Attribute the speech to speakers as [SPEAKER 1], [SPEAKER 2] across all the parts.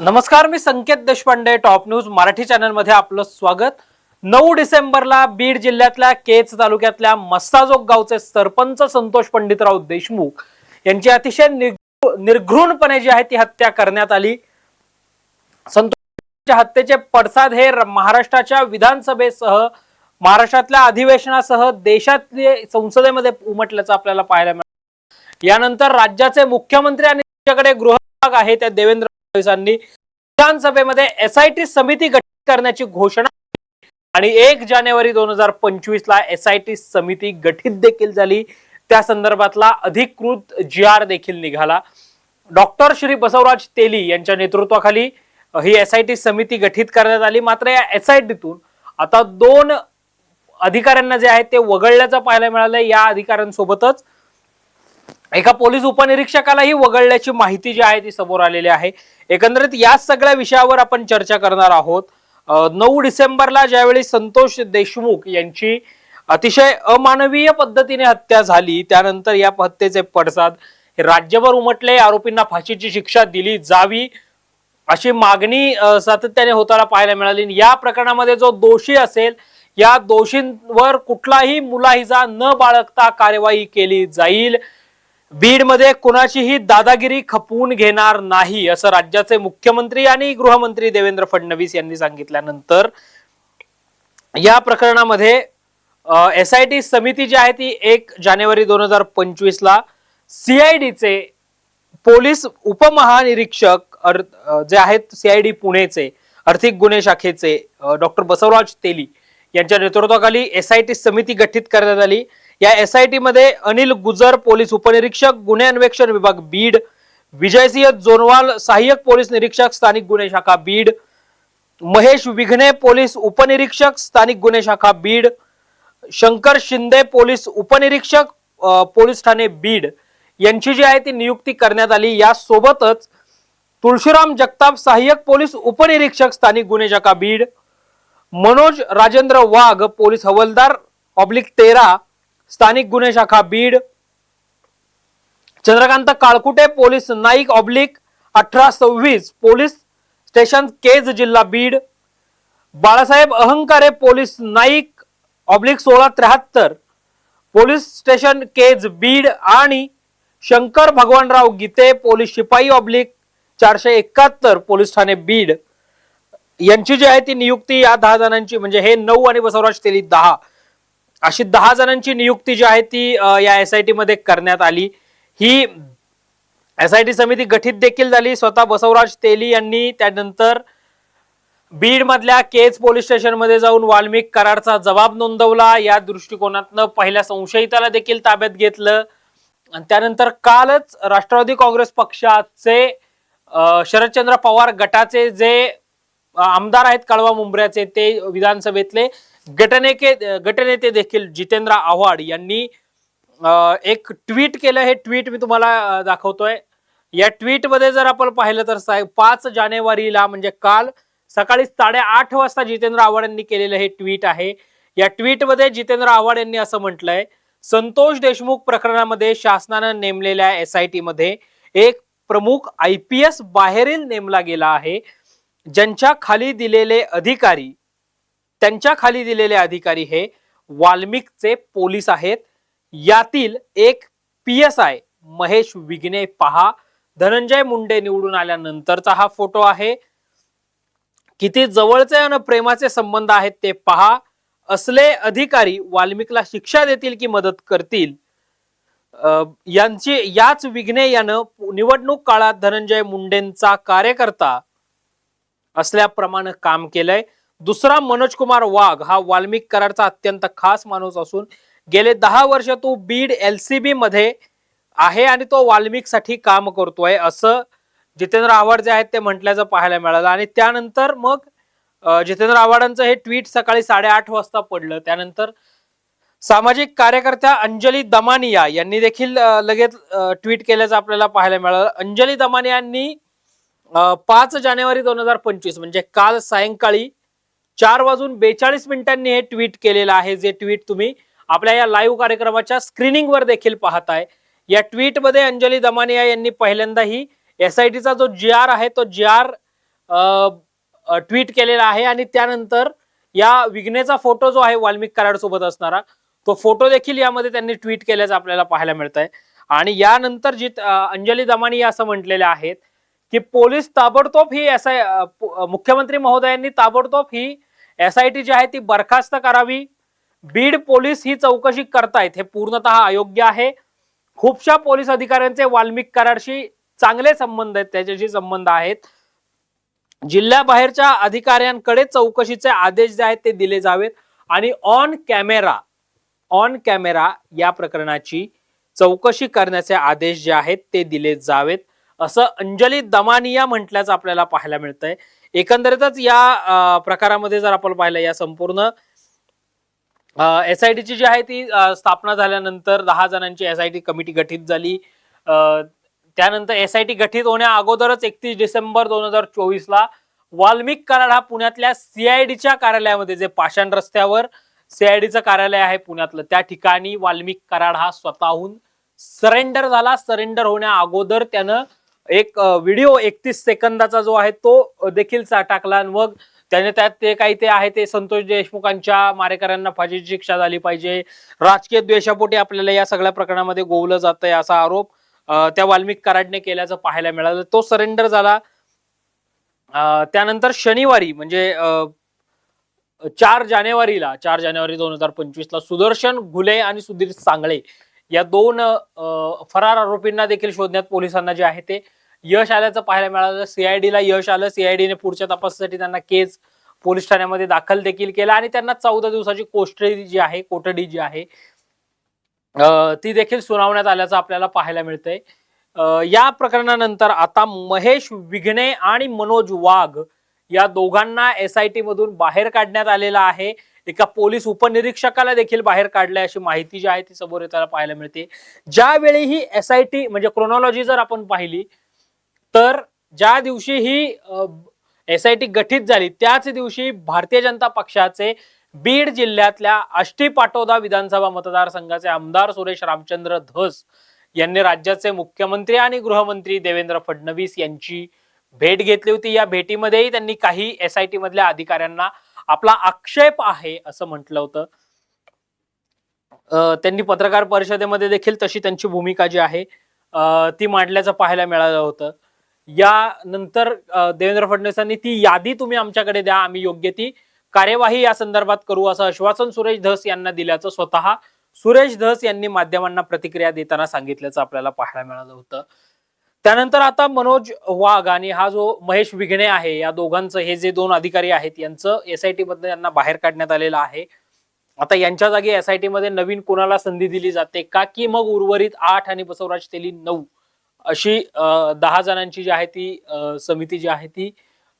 [SPEAKER 1] नमस्कार मी Sanket Deshpande top news Marathi चॅनलमध्ये आपलं स्वागत. नऊ डिसेंबरला बीड जिल्ह्यातल्या केच तालुक्यातल्या मस्ताजोग गावचे सरपंच संतोष पंडितराव देशमुख यांची अतिशय निर्घृणपणे जी आहे ती हत्या करण्यात आली. संतोष हत्येचे पडसाद हे महाराष्ट्राच्या विधानसभेसह महाराष्ट्रातल्या अधिवेशनासह देशातले संसदेमध्ये उमटल्याचं आपल्याला पाहायला मिळालं. यानंतर राज्याचे मुख्यमंत्री आणि त्यांच्याकडे गृहविभाग आहे त्या देवेंद्र फडणवीसांनी विधानसभेमध्ये एसआयटी समिती गठीत करण्याची घोषणा आणि एक जानेवारी दोन हजार पंचवीस ला एसआयटी समिती गठीत देखील झाली. त्या संदर्भातला अधिकृत जी आर देखील निघाला. डॉक्टर श्री बसवराज तेली यांच्या नेतृत्वाखाली ही एसआयटी समिती गठीत करण्यात आली. मात्र या एसआयटीतून आता दोन अधिकाऱ्यांना जे आहे ते वगळल्याचं पाहायला मिळालं या अधिकाऱ्यांसोबतच एका पोलीस उपनिरीक्षकालाही वगळल्याची माहिती जी आहे ती समोर आलेली आहे. एकंदरीत या सगळ्या विषयावर आपण चर्चा करणार आहोत. नऊ डिसेंबरला ज्यावेळी संतोष देशमुख यांची अतिशय अमानवीय पद्धतीने हत्या झाली त्यानंतर या हत्येचे पडसाद हे राज्यभर उमटले आरोपींना फाशीची शिक्षा दिली जावी अशी मागणी सातत्याने होताना पाहायला मिळाली. आणि या प्रकरणामध्ये जो दोषी असेल या दोषींवर कुठलाही मुलाहिजा न बाळगता कार्यवाही केली जाईल. बीडमध्ये कुणाचीही दादागिरी खपवून घेणार नाही असं राज्याचे मुख्यमंत्री आणि गृहमंत्री देवेंद्र फडणवीस यांनी सांगितल्यानंतर या प्रकरणामध्ये एस आय टी समिती जी आहे ती एक जानेवारी दोन हजार पंचवीस ला सीआयडीचे पोलीस उपमहानिरीक्षक जे आहेत सीआयडी पुणेचे आर्थिक गुन्हे शाखेचे डॉक्टर बसवराज तेली यांच्या नेतृत्वाखाली एस आय टी समिती गठीत करण्यात आली. या एस आय टी मध्ये अनिल गुजर पोलीस उपनिरीक्षक गुन्हे अन्वेषण विभाग बीड विजयसिंह जोनवाल सहाय्यक पोलीस निरीक्षक स्थानिक गुन्हे शाखा बीड महेश विघ्ने पोलीस उपनिरीक्षक स्थानिक गुन्हे शाखा बीड शंकर शिंदे पोलीस उपनिरीक्षक पोलीस ठाणे बीड. यांची जी आहे ती नियुक्ती करण्यात आली. यासोबतच तुळशीराम जगताप सहाय्यक पोलीस उपनिरीक्षक स्थानिक गुन्हे शाखा बीड मनोज राजेंद्र वाघ पोलीस हवलदार ऑब्लिक तेरा स्थानिक गुन्हे शाखा बीड. चंद्रकांत काळकुटे पोलीस नाईक ऑब्लिक अठरा सव्वीस पोलीस स्टेशन केज जिल्हा बीड. बाळासाहेब अहंकारे पोलीस नाईक ऑब्लिक सोळा त्र्याहत्तर पोलीस स्टेशन केज बीड आणि शंकर भगवानराव गीते पोलीस शिपाई ऑब्लिक चारशे एकाहत्तर पोलीस ठाणे बीड. यांची जी आहे ती नियुक्ती या दहा जणांची म्हणजे हे नऊ आणि बसवराज तेली दहा. अशी दहा जणांची नियुक्ती जी आहे ती या एस आय टी मध्ये करण्यात आली. ही एस आय टी समिती गठीत देखील झाली. स्वतः बसवराज तेली यांनी त्यानंतर बीड मधल्या केज पोलीस स्टेशनमध्ये जाऊन वाल्मिक करारचा जबाब नोंदवला. या दृष्टिकोनातनं पहिल्या संशयिताला देखील ताब्यात घेतलं. आणि त्यानंतर कालच राष्ट्रवादी काँग्रेस पक्षाचे शरदचंद्र पवार गटाचे जे आमदार आहेत कळवा मुंबऱ्याचे ते विधानसभेतले गटनेके गटनेते देखील जितेंद्र आव्हाड यांनी एक ट्विट केलं. हे ट्विट मी तुम्हाला दाखवतोय. या ट्विटमध्ये जर आपण पाहिलं तर साहेब पाच जानेवारीला म्हणजे काल सकाळी साडेआठ वाजता जितेंद्र आव्हाड यांनी केलेलं हे ट्विट आहे. या ट्विटमध्ये जितेंद्र आव्हाड यांनी असं म्हटलंय संतोष देशमुख प्रकरणामध्ये शासनानं नेमलेल्या एस आय टी मध्ये एक प्रमुख आय पी एस बाहेरील नेमला गेला आहे ज्यांच्या खाली दिलेले अधिकारी त्यांच्या खाली दिलेले अधिकारी हे वाल्मिकचे पोलीस आहेत. यातील एक P S I Mahesh Vighne पहा. धनंजय मुंडे निवडून आल्यानंतरचा हा फोटो आहे. किती जवळचे आणि प्रेमाचे संबंध आहेत ते पहा. असले अधिकारी वाल्मिकला शिक्षा देतील की मदत करतील? यांची याच विघ्ने यानं निवडणूक काळात धनंजय मुंडेंचा कार्यकर्ता असल्याप्रमाणे काम केलंय. दुसरा मनोज कुमार वाघ हा वाल्मिक करारचा अत्यंत खास माणूस असून गेले दहा वर्ष तो बीड एलसीबी मध्ये आहे आणि तो वाल्मिकसाठी काम करतोय असं जितेंद्र आव्हाड जे आहेत ते म्हटल्याचं पाहायला मिळालं. आणि त्यानंतर मग जितेंद्र आव्हाडांचं हे ट्विट सकाळी साडेआठ वाजता पडलं. त्यानंतर सामाजिक कार्यकर्त्या अंजली दमानिया यांनी देखील लगेच ट्विट केल्याचं आपल्याला पाहायला मिळालं. अंजली दमानियांनी पाच जानेवारी दोन हजार पंचवीस म्हणजे काल सायंकाळी चार वाजून बेचाळीस मिनिटांनी हे ट्विट केलेलं आहे जे ट्विट तुम्ही आपल्या या लाईव्ह कार्यक्रमाच्या स्क्रीनिंगवर देखील पाहताय. या ट्विटमध्ये अंजली दमानिया यांनी पहिल्यांदा ही एस आय टीचा जो जी आर आहे तो जी आर ट्विट केलेला आहे आणि त्यानंतर या विघ्नेचा फोटो जो आहे वाल्मिक कराड सोबत असणारा तो फोटो देखील यामध्ये त्यांनी ट्विट केल्याचं आपल्याला पाहायला मिळत आहे आणि यानंतर जी अंजली दमानिया असं म्हटलेले आहेत की पोलीस ताबडतोब ही एस आय मुख्यमंत्री महोदयांनी ताबडतोब ही एस आय टी जी आहे ती बरखास्त करावी. बीड पोलीस ही चौकशी करतायत हे पूर्णतः अयोग्य आहे. खूपशा पोलीस अधिकाऱ्यांचे वाल्मिक कराडशी चांगले संबंध आहेत त्याच्याशी संबंध आहेत. जिल्ह्याबाहेरच्या अधिकाऱ्यांकडे चौकशीचे आदेश जे आहेत ते दिले जावेत आणि ऑन कॅमेरा ऑन कॅमेरा या प्रकरणाची चौकशी करण्याचे आदेश जे आहेत ते दिले जावेत. असं अंजली दमानिया म्हटल्याचं आपल्याला पाहायला मिळतंय. एकंदरीतच या प्रकारामध्ये जर आपण पाहिलं या संपूर्ण एस आय टीची जी आहे ती स्थापना झाल्यानंतर दहा जणांची एस आय टी कमिटी गठीत झाली. त्यानंतर एस आय टी गठीत होण्या अगोदरच एकतीस डिसेंबर दोन हजार चोवीसला वाल्मिक कराड हा पुण्यातल्या सीआयडीच्या कार्यालयामध्ये जे पाषाण रस्त्यावर सीआयडीचं कार्यालय आहे पुण्यातलं त्या ठिकाणी वाल्मिक कराड हा स्वतःहून सरेंडर झाला. सरेंडर होण्या अगोदर त्यानं एक व्हिडिओ एकतीस सेकंदाचा जो आहे तो देखील चा- टाकला आणि मग त्याने त्यात ते काही ते आहे ते संतोष देशमुखांच्या मारेकऱ्यांना फाशीची शिक्षा झाली पाहिजे. राजकीय द्वेषापोटी आपल्याला या सगळ्या प्रकरणामध्ये गोवलं जात आहे असा आरोप त्या वाल्मिक कराडने केल्याचं पाहायला मिळालं. तो सरेंडर झाला. त्यानंतर शनिवारी म्हणजे चार जानेवारीला चार जानेवारी दोन हजार पंचवीस ला सुदर्शन घुले आणि सुधीर सांगळे या दोन फरार आरोपींना देखील शोधण्यात पोलिसांना जे आहे ते यश आल्याचं पाहायला मिळालं. सीआयडीला यश आलं. सीआयडीने पुढच्या तपासासाठी त्यांना केस पोलीस ठाण्यामध्ये दाखल देखील केला आणि त्यांना चौदा दिवसाची कोठडी जी आहे कोठडी जी आहे ती देखील सुनावण्यात आल्याचं आपल्याला पाहायला मिळतंय. या प्रकरणानंतर आता महेश विघ्ने आणि मनोज वाघ या दोघांना एस आय टी मधून बाहेर काढण्यात आलेला आहे. एका पोलीस उपनिरीक्षकाला देखील बाहेर काढलंय अशी माहिती जी आहे ती समोर येताना पाहायला मिळते. ज्यावेळी ही एस आय टी म्हणजे क्रोनॉलॉजी जर आपण पाहिली तर ज्या दिवशी ही एस आय टी गठीत झाली त्याच दिवशी भारतीय जनता पक्षाचे बीड जिल्ह्यातल्या आष्टी पाटोदा विधानसभा मतदारसंघाचे आमदार सुरेश रामचंद्र धस यांनी राज्याचे मुख्यमंत्री आणि गृहमंत्री देवेंद्र फडणवीस यांची भेट घेतली होती. या भेटीमध्येही त्यांनी काही एस आय टी मधल्या अधिकाऱ्यांना आपला आक्षेप आहे असं म्हटलं होतं. त्यांनी पत्रकार परिषदेमध्ये देखील तशी त्यांची भूमिका जी आहे ती मांडल्याचं पाहायला मिळालं होतं. यानंतर नंतर देवेंद्र फडणवीसांनी ती यादी तुम्ही आमच्याकडे द्या आम्ही योग्य ती कार्यवाही या संदर्भात करू असं आश्वासन सुरेश धस यांना दिल्याचं स्वतः सुरेश धस यांनी माध्यमांना प्रतिक्रिया देताना सांगितल्याचं आपल्याला पाहायला मिळालं होतं. त्यानंतर आता मनोज वाघ आणि हा जो महेश विघ्ने आहे या दोघांचं हे जे दोन अधिकारी आहेत यांचं एस आय टी मध्ये यांना बाहेर काढण्यात आलेलं आहे. आता यांच्या जागी एस आय टी मध्ये नवीन कोणाला संधी दिली जाते का? की मग उर्वरित आठ आणि बसवराज तेली नऊ अशी दहा जणांची जी आहे ती समिती जी आहे ती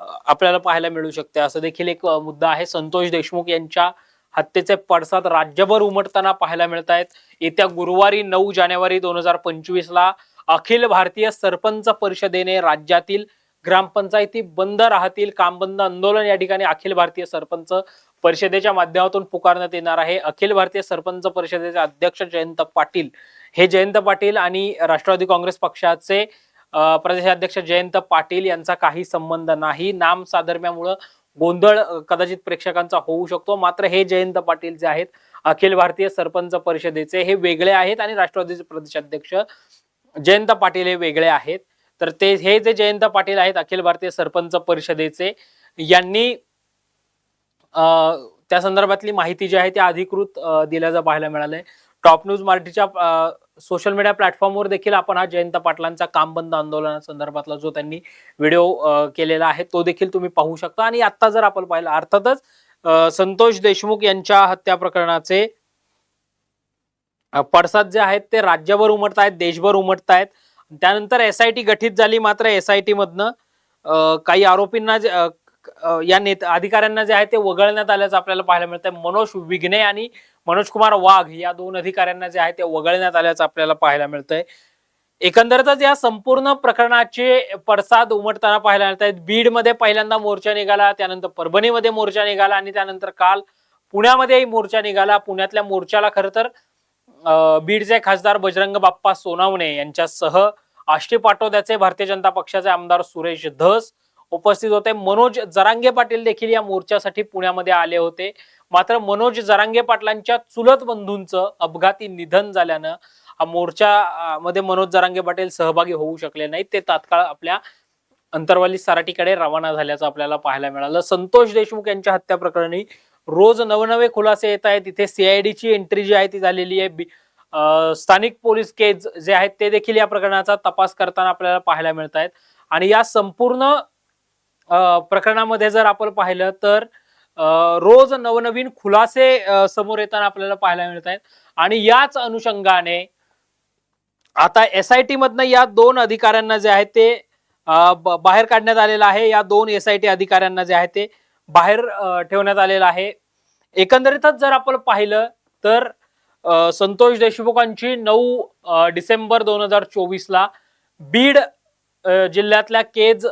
[SPEAKER 1] आपल्याला पाहायला मिळू शकते. असं देखील एक मुद्दा आहे. संतोष देशमुख यांच्या हत्येचे पडसाद राज्यभर उमटताना पाहायला मिळत आहेत येत्या गुरुवारी नऊ जानेवारी दोन हजार पंचवीस ला अखिल भारतीय सरपंच परिषदेने राज्यातील ग्रामपंचायती बंद राहतील काम बंद आंदोलन या ठिकाणी अखिल भारतीय सरपंच परिषदेच्या माध्यमातून पुकारण्यात येणार आहे. अखिल भारतीय सरपंच परिषदेचे अध्यक्ष जयंत पाटील हे जयंत पाटील आणि राष्ट्रवादी काँग्रेस पक्षाचे प्रदेशाध्यक्ष जयंत पाटील यांचा काही संबंध नाही. नाम साधर्म्यामुळं गोंधळ कदाचित प्रेक्षकांचा होऊ शकतो. मात्र हे जयंत पाटील जे आहेत अखिल भारतीय सरपंच परिषदेचे हे वेगळे आहेत आणि राष्ट्रवादीचे प्रदेशाध्यक्ष जयंत पाटील हे वेगळे आहेत. तर ते हे जे जयंत पाटील आहेत अखिल भारतीय सरपंच परिषदेचे यांनी त्या संदर्भातली माहिती जी आहे ती अधिकृत दिल्याचं पाहायला मिळालंय. टॉप न्यूज मराठीच्या सोशल मीडिया प्लॅटफॉर्मवर देखील आपण हा जयंत पाटलांचा काम बंद आंदोलनासंदर्भातला जो त्यांनी व्हिडिओ केलेला आहे तो देखील तुम्ही पाहू शकता. आणि आत्ता जर आपण पाहिलं अर्थातच संतोष देशमुख यांच्या हत्या प्रकरणाचे पडसाद जे आहेत ते राज्यभर उमटत आहेत देशभर उमटत आहेत त्यानंतर एस आय टी गठीत झाली मात्र एस आय टी मधनं काही आरोपींना जे, या नेत अधिकाऱ्यांना जे आहे ते वगळण्यात आल्याचं आपल्याला पाहायला मिळतंय. मनोज विघ्ने आणि मनोज कुमार वाघ या दोन अधिकाऱ्यांना जे आहे ते वगळण्यात आल्याचं आपल्याला पाहायला मिळतंय. एकंदरीतच या संपूर्ण प्रकरणाचे पडसाद उमटताना पाहायला मिळत आहेत बीडमध्ये पहिल्यांदा मोर्चा निघाला त्यानंतर परभणीमध्ये मोर्चा निघाला आणि त्यानंतर काल पुण्यामध्येही मोर्चा निघाला. पुण्यातल्या मोर्चाला खरं तर बीडचे खासदार बजरंग बाप्पा सोनावणे यांच्यासह आष्टी पाटोद्याचे भारतीय जनता पक्षाचे आमदार सुरेश धस उपस्थित होते. मनोज जरांगे पाटील देखील या मोर्चासाठी पुण्यामध्ये आले होते. मात्र मनोज जरांगे पाटलांच्या चुलत बंधूंचं अपघाती निधन झाल्यानं हा मोर्चा मध्ये मनोज जरांगे पाटील सहभागी होऊ शकले नाहीत. ते तात्काळ आपल्या अंतरवाली सराटीकडे रवाना झाल्याचं आपल्याला पाहायला मिळालं. संतोष देशमुख यांच्या हत्या प्रकरणी रोज नवनवे खुलासे येत आहेत. तिथे सीआयडीची एंट्री जी आहे ती झालेली आहे. बी- स्थानिक पोलीस केज जे आहेत ते देखील या प्रकरणाचा तपास करताना आपल्याला पाहायला मिळत आहेत. आणि या संपूर्ण प्रकरणामध्ये जर आपण पाहिलं तर रोज नवनवीन खुलासे समोर येताना आपल्याला पाहायला मिळत आहेत. आणि याच अनुषंगाने आता एस आय टी मधनं या दोन अधिकाऱ्यांना जे आहे ते ब- बाहेर काढण्यात आलेलं आहे. या दोन एस आय टी अधिकाऱ्यांना जे आहे ते बाहेर ठेवण्यात आलेला आहे. एकंदरीतच जर आपण पाहिलं तर संतोष देशमुखांची नऊ डिसेंबर दोन हजार चोवीसला बीड जिल्ह्यातल्या केज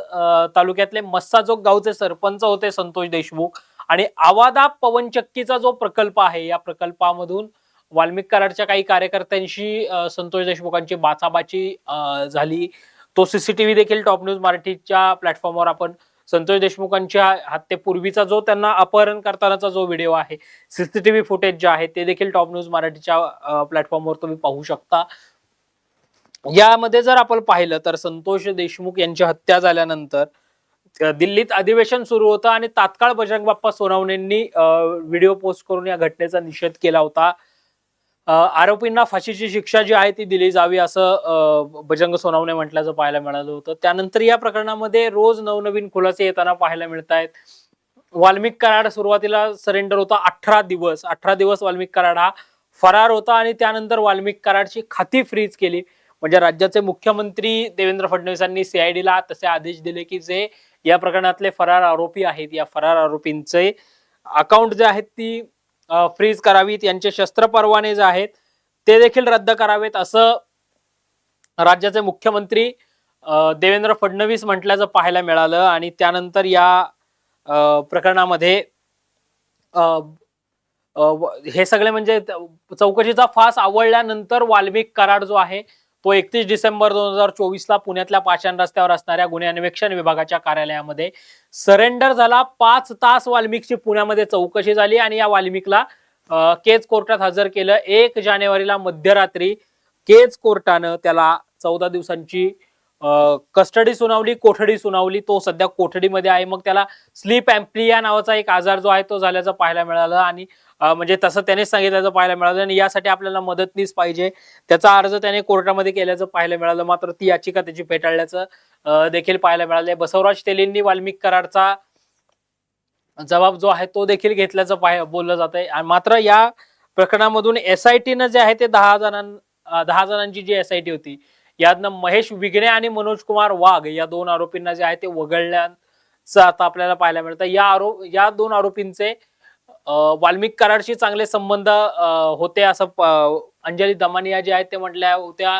[SPEAKER 1] तालुक्यातले मस्साजोग गावचे सरपंच होते संतोष देशमुख. आणि आवादा पवनचक्कीचा जो प्रकल्प आहे या प्रकल्पामधून वाल्मिक कराडच्या काही कार्यकर्त्यांशी संतोष देशमुखांची बाचाबाची झाली. तो सीसीटीव्ही देखील टॉप न्यूज मराठीच्या प्लॅटफॉर्मवर आपण संतोष देशमुखांच्या हत्येपूर्वीचा जो त्यांना अपहरण करतानाचा जो व्हिडिओ आहे सीसीटीव्ही फुटेज जे आहे ते देखील टॉप न्यूज मराठीच्या प्लॅटफॉर्मवर तुम्ही पाहू शकता. यामध्ये जर आपण पाहिलं तर संतोष देशमुख यांची हत्या झाल्यानंतर दिल्लीत अधिवेशन सुरू होतं आणि तात्काळ बजरंग बाप्पा सोनवणेंनी व्हिडिओ पोस्ट करून या घटनेचा निषेध केला होता. आरोपींना फाशीची शिक्षा जी आहे ती दिली जावी असं अ, बजरंग म्हटल्याचं पाहायला मिळालं होतं. त्यानंतर या प्रकरणामध्ये रोज नवनवीन खुलासे येताना पाहायला मिळत आहेत वाल्मिक कराड सुरुवातीला सरेंडर होता अठरा दिवस. अठरा दिवस वाल्मिक कराड हा फरार होता आणि त्यानंतर वाल्मिक कराडची खाती फ्रीज केली. म्हणजे राज्याचे मुख्यमंत्री देवेंद्र फडणवीसांनी सीआयडीला तसे आदेश दिले की जे या प्रकरणातले फरार आरोपी आहेत या फरार आरोपींचे अकाउंट जे आहेत ती फ्रीज करावीत यांचे शस्त्र परवाने जे आहेत ते देखील रद्द करावेत असं राज्याचे मुख्यमंत्री देवेंद्र फडणवीस म्हटल्याचं पाहायला मिळालं आणि त्यानंतर या प्रकरणामध्ये हे सगळे म्हणजे चौकशीचा फास आवळल्यानंतर वाल्मिक कराड जो आहे तो एकतीस डिसेंबर दोन हजार चोवीसला पुण्यातल्या पाषाण रस्त्यावर असणाऱ्या गुन्हे अन्वेषण विभागाच्या कार्यालयामध्ये सरेंडर झाला. पाच तास वाल्मिकची पुण्यामध्ये चौकशी झाली आणि या वाल्मिकला केज कोर्टात हजर केलं. एक जानेवारीला मध्यरात्री केज कोर्टानं त्याला चौदा दिवसांची कस्टडी सुनावली कोठडी सुनावली तो सध्या कोठडीमध्ये आहे. मग त्याला स्लीप अँप्लिया नावाचा एक आजार जो आहे तो झाल्याचं पाहायला मिळालं आणि म्हणजे तसं त्यानेच सांगितल्याचं पाहायला मिळालं आणि यासाठी आपल्याला मदतनीस पाहिजे. त्याचा अर्ज त्याने कोर्टामध्ये केल्याचं पाहायला मिळालं. मात्र ती याचिका त्याची फेटाळल्याचं देखील पाहायला मिळालं बसवराज तेलींनी वाल्मिक कराडचा जबाब जो आहे तो देखील घेतल्याचं पाह बोललं जात आहे मात्र या प्रकरणामधून एस आय टीनं जे आहे ते दहा जणां दहा जणांची जी एस आय टी होती यातनं महेश विघ्ने आणि मनोज कुमार वाघ या दोन आरोपींना जे आहे ते वगळण्याचं आता आपल्याला पाहायला मिळतं. या आरोप या दोन आरोपींचे वाल्मिक कराडशी चांगले संबंध होते असं अंजली दमानिया जे आहेत ते म्हटल्या होत्या.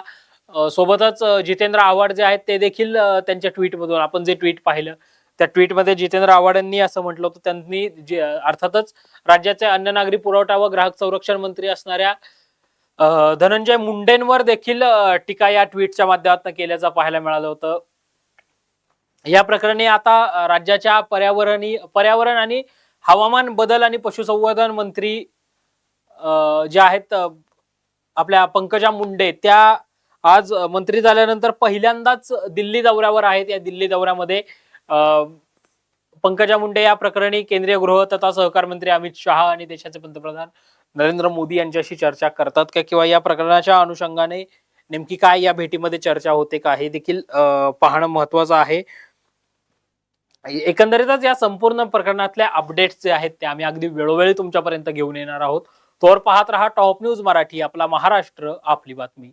[SPEAKER 1] सोबतच जितेंद्र आव्हाड जे आहेत ते देखील त्यांच्या ट्विटमधून आपण जे ट्विट पाहिलं त्या ट्विटमध्ये जितेंद्र आव्हाडांनी असं म्हटलं होतं त्यांनी जे अर्थातच राज्याचे अन्न नागरी पुरवठा व ग्राहक संरक्षण मंत्री असणाऱ्या धनंजय मुंडेंवर देखील टीका या ट्विटच्या माध्यमातून केल्याचं पाहायला मिळालं होतं. या प्रकरणी आता राज्याच्या पर्यावरणी पर्यावरण आणि हवामान बदल आणि पशुसंवर्धन मंत्री जे आहेत आपल्या पंकजा मुंडे त्या आज मंत्री झाल्यानंतर पहिल्यांदाच दिल्ली दौऱ्यावर आहेत. या दिल्ली दौऱ्यामध्ये पंकजा मुंडे या प्रकरणी केंद्रीय गृह तथा सहकार मंत्री अमित शहा आणि देशाचे पंतप्रधान नरेंद्र मोदी यांच्याशी चर्चा करतात का? किंवा या प्रकरणाच्या अनुषंगाने नेमकी काय या भेटीमध्ये चर्चा होते का? हे देखील पाहणं महत्वाचं आहे. एकंदरीतच या संपूर्ण प्रकरणातल्या अपडेट्स जे आहेत ते आम्ही अगदी वेळोवेळी तुमच्यापर्यंत घेऊन येणार आहोत. तोवर पाहत रहा टॉप न्यूज मराठी आपला महाराष्ट्र आपली बातमी.